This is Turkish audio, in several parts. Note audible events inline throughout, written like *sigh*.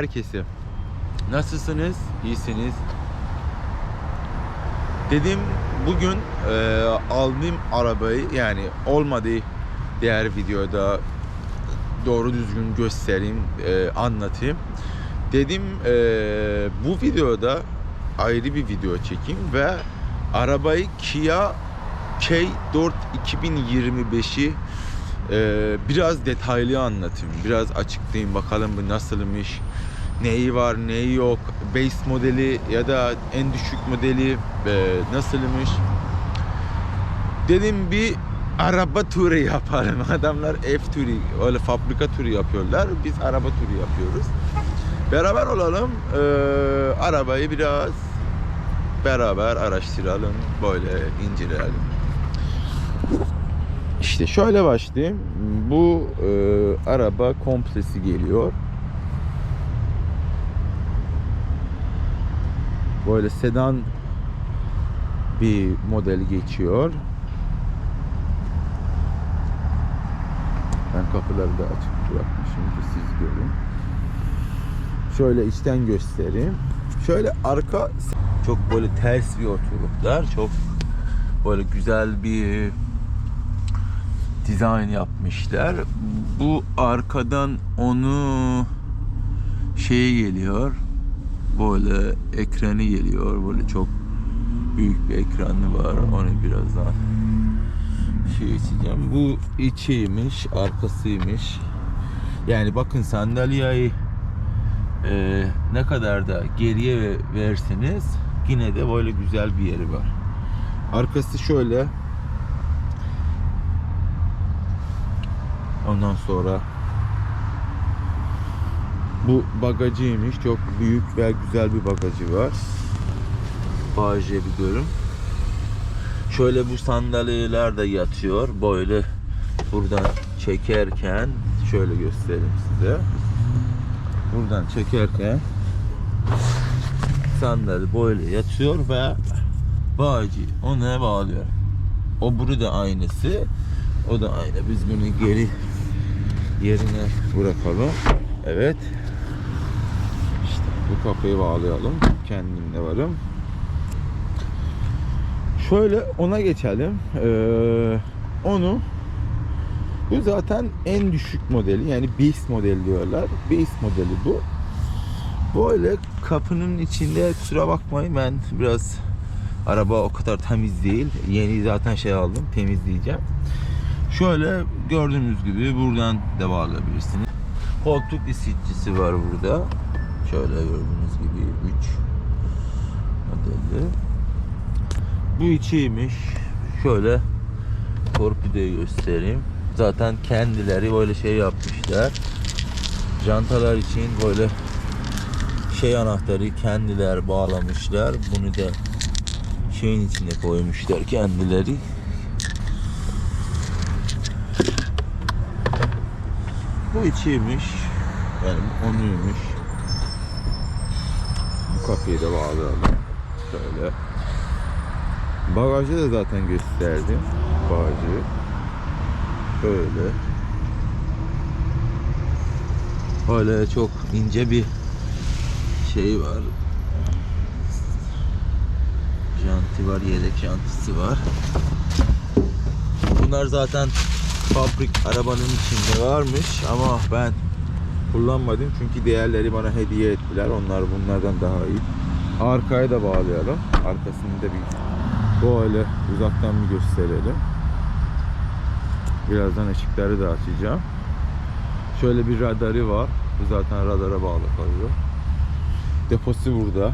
herkese. Nasılsınız? İyisiniz? Dedim bugün e, aldığım arabayı yani olmadı diğer videoda doğru düzgün göstereyim, e, anlatayım. Dedim e, bu videoda ayrı bir video çekeyim ve arabayı Kia K4 2025'i e, biraz detaylı anlatayım. Biraz açıklayayım bakalım bu nasılmış, neyi var neyi yok, base modeli ya da en düşük modeli e, nasılmış. Dedim bir araba turu yapalım. *laughs* Adamlar F turu, öyle fabrika turu yapıyorlar. Biz araba turu yapıyoruz. Beraber olalım. Ee, arabayı biraz beraber araştıralım. Böyle inceleyelim. İşte şöyle başlayayım. Bu e, araba komplesi geliyor. Böyle sedan bir model geçiyor. Ben kapıları da açık bırakmışım ki siz görün. Şöyle içten göstereyim. Şöyle arka çok böyle ters bir oturuklar. Çok böyle güzel bir dizayn yapmışlar. Bu arkadan onu şey geliyor. Böyle ekranı geliyor. Böyle çok büyük bir ekranı var. Onu birazdan şey içeceğim. Bu içiymiş, arkasıymış. Yani bakın sandalyeyi e, ne kadar da geriye verseniz yine de böyle güzel bir yeri var. Arkası şöyle. Ondan sonra bu bagajıymış. Çok büyük ve güzel bir bagajı var. Baje bir görün. Şöyle bu sandalyeler de yatıyor. Böyle buradan çekerken şöyle göstereyim size. Buradan çekerken sandalye böyle yatıyor ve bağcı ona bağlıyor. O bunu da aynısı. O da aynı. Biz bunu geri yerine bırakalım. Evet. Bu kapıyı bağlayalım. Kendimle varım. Şöyle ona geçelim. Ee, onu bu zaten en düşük modeli yani base modeli diyorlar. Base modeli bu. Böyle kapının içinde kusura bakmayın ben biraz araba o kadar temiz değil. Yeni zaten şey aldım temizleyeceğim. Şöyle gördüğünüz gibi buradan da bağlayabilirsiniz. Koltuk isitçisi var burada. Şöyle gördüğünüz gibi 3 modeli. Bu içiymiş. Şöyle torpidoyu göstereyim. Zaten kendileri böyle şey yapmışlar. Jantalar için böyle şey anahtarı kendiler bağlamışlar. Bunu da şeyin içine koymuşlar kendileri. Bu içiymiş. Yani onuymuş. Kapıyı da bağlayalım. Şöyle. Bagajı da zaten gösterdim. Bagajı. Böyle. Böyle çok ince bir şey var. Janti var, yedek jantisi var. Bunlar zaten fabrik arabanın içinde varmış ama ben kullanmadım çünkü diğerleri bana hediye ettiler. Onlar bunlardan daha iyi. Arkaya da bağlayalım. Arkasını da bir böyle uzaktan bir gösterelim. Birazdan ışıkları da açacağım. Şöyle bir radarı var. Bu zaten radara bağlı kalıyor. Deposu burada.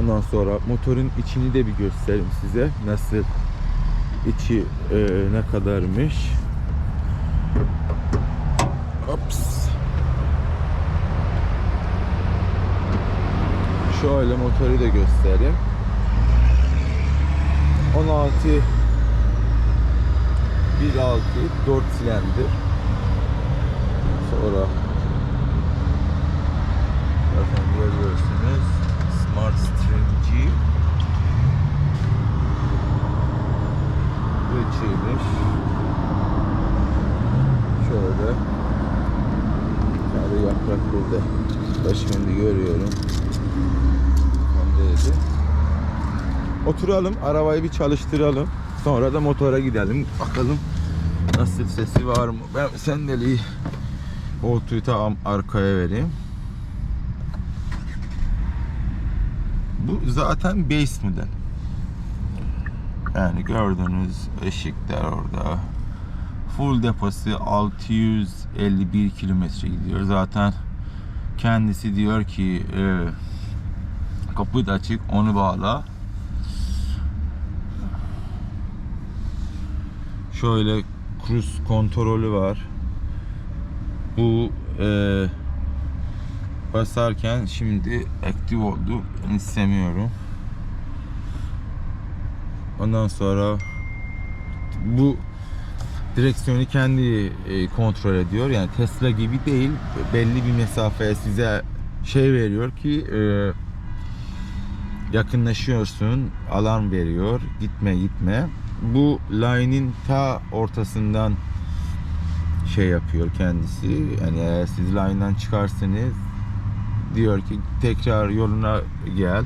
Ondan sonra motorun içini de bir göstereyim size. Nasıl içi e, ne kadarmış. Şöyle motoru da göstereyim. 16 1.6 4 silindir. Sonra zaten görüyorsunuz Smart Stream G Bu içiymiş. Şöyle yakın Toprak burada. Şimdi görüyorum. Ondaydı. Oturalım, arabayı bir çalıştıralım. Sonra da motora gidelim. Bakalım nasıl sesi var mı? Ben sandalyeyi koltuğu tam arkaya vereyim. Bu zaten base model. Yani gördüğünüz ışıklar orada. Full deposu 651 kilometre gidiyor. Zaten kendisi diyor ki e, kapı da açık onu bağla. Şöyle cruise kontrolü var. Bu e, basarken şimdi aktif oldu. İstemiyorum. Ondan sonra bu direksiyonu kendi e, kontrol ediyor. Yani Tesla gibi değil. Belli bir mesafeye size şey veriyor ki e, yakınlaşıyorsun, alarm veriyor. Gitme gitme. Bu line'in ta ortasından şey yapıyor kendisi. Yani eğer siz line'dan çıkarsanız diyor ki tekrar yoluna gel.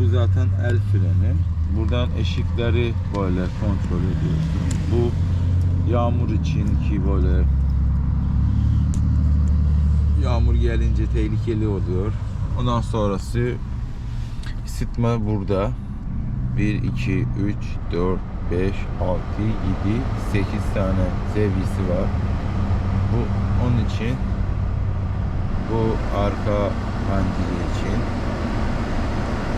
Bu zaten el freni. Buradan ışıkları böyle kontrol ediyorsun. Bu yağmur için ki böyle yağmur gelince tehlikeli oluyor. Ondan sonrası ısıtma burada. 1, 2, 3, 4, 5, 6, 7, 8 tane sevgisi var. Bu onun için. Bu arka pandili için.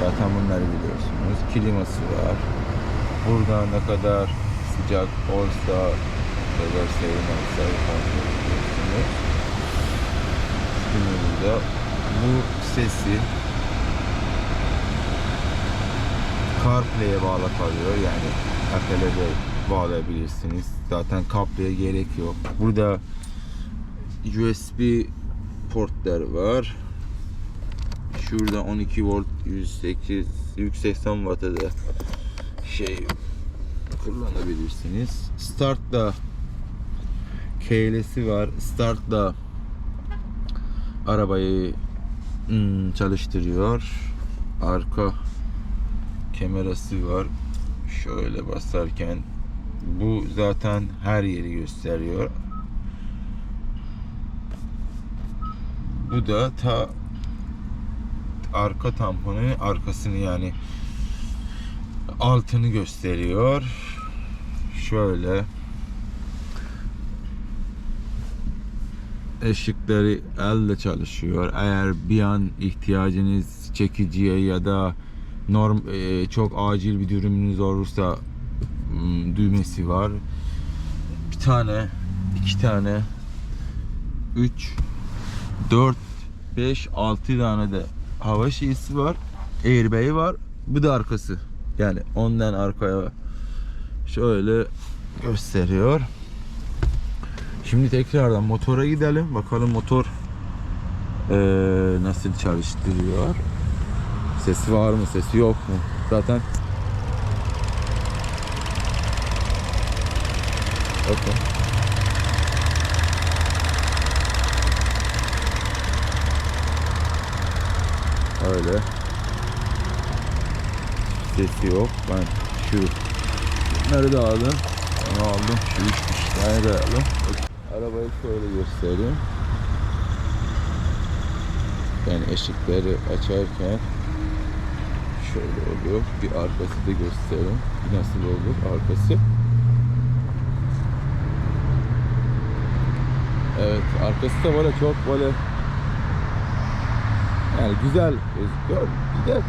Zaten bunları biliyorsunuz. Kliması var. Burada ne kadar sıcak olsa, ne kadar serin olsa kontrol ediyorsunuz. Şimdi burada bu sesi CarPlay'e bağlı kalıyor. Yani Apple'e de bağlayabilirsiniz. Zaten CarPlay'e gerek yok. Burada USB portlar var. Şurada 12 volt 108 180 Watt'a da şey kullanabilirsiniz. Start'ta keylesi var. Start'ta arabayı hmm, çalıştırıyor. Arka kamerası var. Şöyle basarken bu zaten her yeri gösteriyor. Bu da ta arka tamponun arkasını yani altını gösteriyor. Şöyle ışıkları elle çalışıyor. Eğer bir an ihtiyacınız çekiciye ya da norm e, çok acil bir durumünuz olursa düğmesi var. Bir tane, iki tane, üç, dört, beş, altı tane de hava şeysi var. Airbag'i var. Bu da arkası. Yani ondan arkaya şöyle gösteriyor. Şimdi tekrardan motora gidelim. Bakalım motor eee, nasıl çalıştırıyor. Sesi var mı? Sesi yok mu? Zaten Bakın. Öyle. Sesi yok. Ben şu da aldım. Onu aldım. Şu üç, de aldım. Arabayı şöyle göstereyim. Yani ışıkları açarken şöyle oluyor. Bir arkası da göstereyim. Bir nasıl olur arkası. Evet arkası da böyle çok böyle yani güzel gözüküyor. Bir de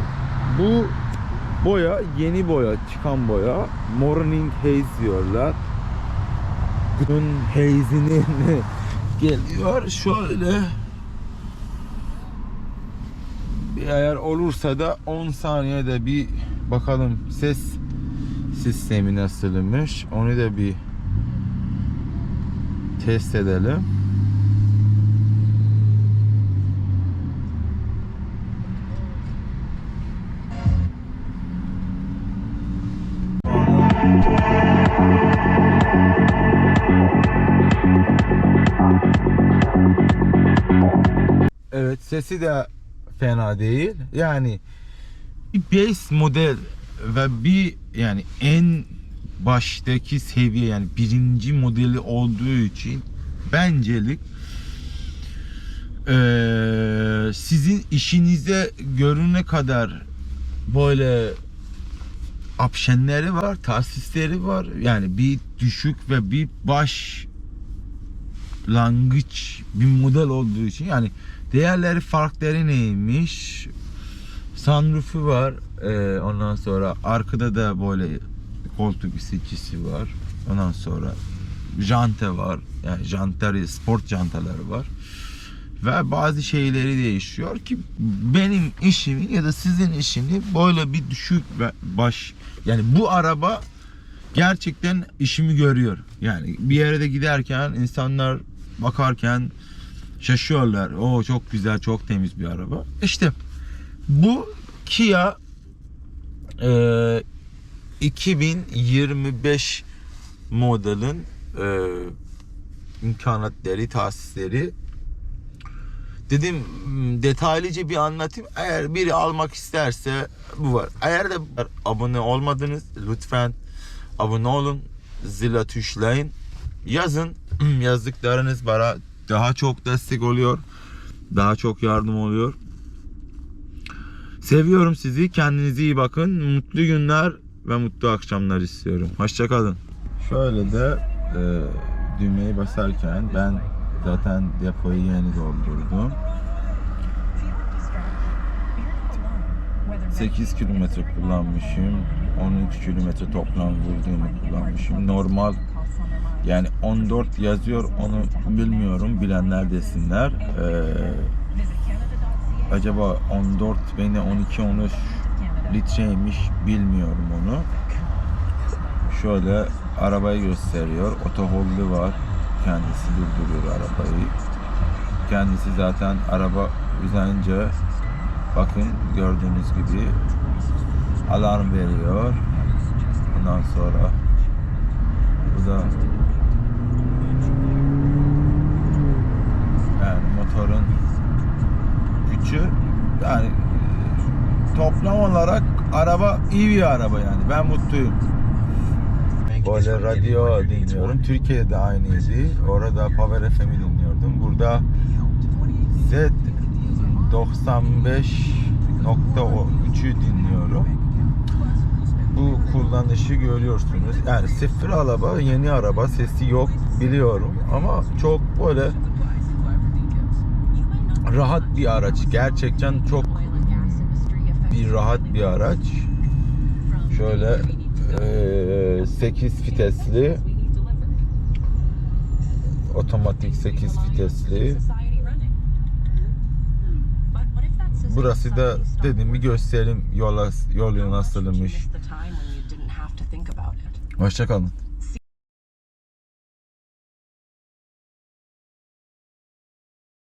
bu boya yeni boya çıkan boya morning haze diyorlar. Gün haze'inin *laughs* geliyor. Şöyle. Bir eğer olursa da 10 saniyede bir bakalım ses sistemi nasılmış. Onu da bir test edelim. Sesi de fena değil. Yani bir base model ve bir yani en baştaki seviye yani birinci modeli olduğu için bencelik eee, sizin işinize görüne kadar böyle opsiyonları var, tahsisleri var. Yani bir düşük ve bir baş langıç bir model olduğu için yani değerleri farkları neymiş? Sunroof'u var. Ee, ondan sonra arkada da böyle koltuk ısıtıcısı var. Ondan sonra jante var. Yani jantları, sport jantaları var. Ve bazı şeyleri değişiyor ki benim işimi ya da sizin işini böyle bir düşük baş yani bu araba gerçekten işimi görüyor. Yani bir yere de giderken insanlar bakarken şaşıyorlar. O çok güzel, çok temiz bir araba. İşte bu Kia e, 2025 modelin e, imkanatları, tahsisleri dedim detaylıca bir anlatayım. Eğer biri almak isterse bu var. Eğer de abone olmadınız lütfen abone olun. Zila tuşlayın. Yazın. *clears throat* Yazdıklarınız bana daha çok destek oluyor. Daha çok yardım oluyor. Seviyorum sizi. Kendinize iyi bakın. Mutlu günler ve mutlu akşamlar istiyorum. Hoşçakalın. Şöyle de e, düğmeyi basarken ben zaten depoyu yeni doldurdum. 8 kilometre kullanmışım. 13 kilometre toplam vurduğumu kullanmışım. Normal yani 14 yazıyor onu bilmiyorum. Bilenler desinler. Ee, acaba 14 beni 12 13 litreymiş bilmiyorum onu. Şöyle arabayı gösteriyor. Otohollu var. Kendisi durduruyor arabayı. Kendisi zaten araba üzerince bakın gördüğünüz gibi alarm veriyor. Ondan sonra bu da yani motorun gücü yani e, toplam olarak araba iyi bir araba yani ben mutluyum. Böyle radyo dinliyorum. Türkiye'de de aynıydı. Orada Power FM'i dinliyordum. Burada Z 95.3'ü dinliyorum. Bu kullanışı görüyorsunuz. Yani sıfır araba, yeni araba, sesi yok biliyorum ama çok böyle rahat bir araç. Gerçekten çok bir rahat bir araç. Şöyle eee, 8 vitesli otomatik 8 vitesli. Burası da dedim bir gösterelim yola yolu nasılmış. Hoşçakalın.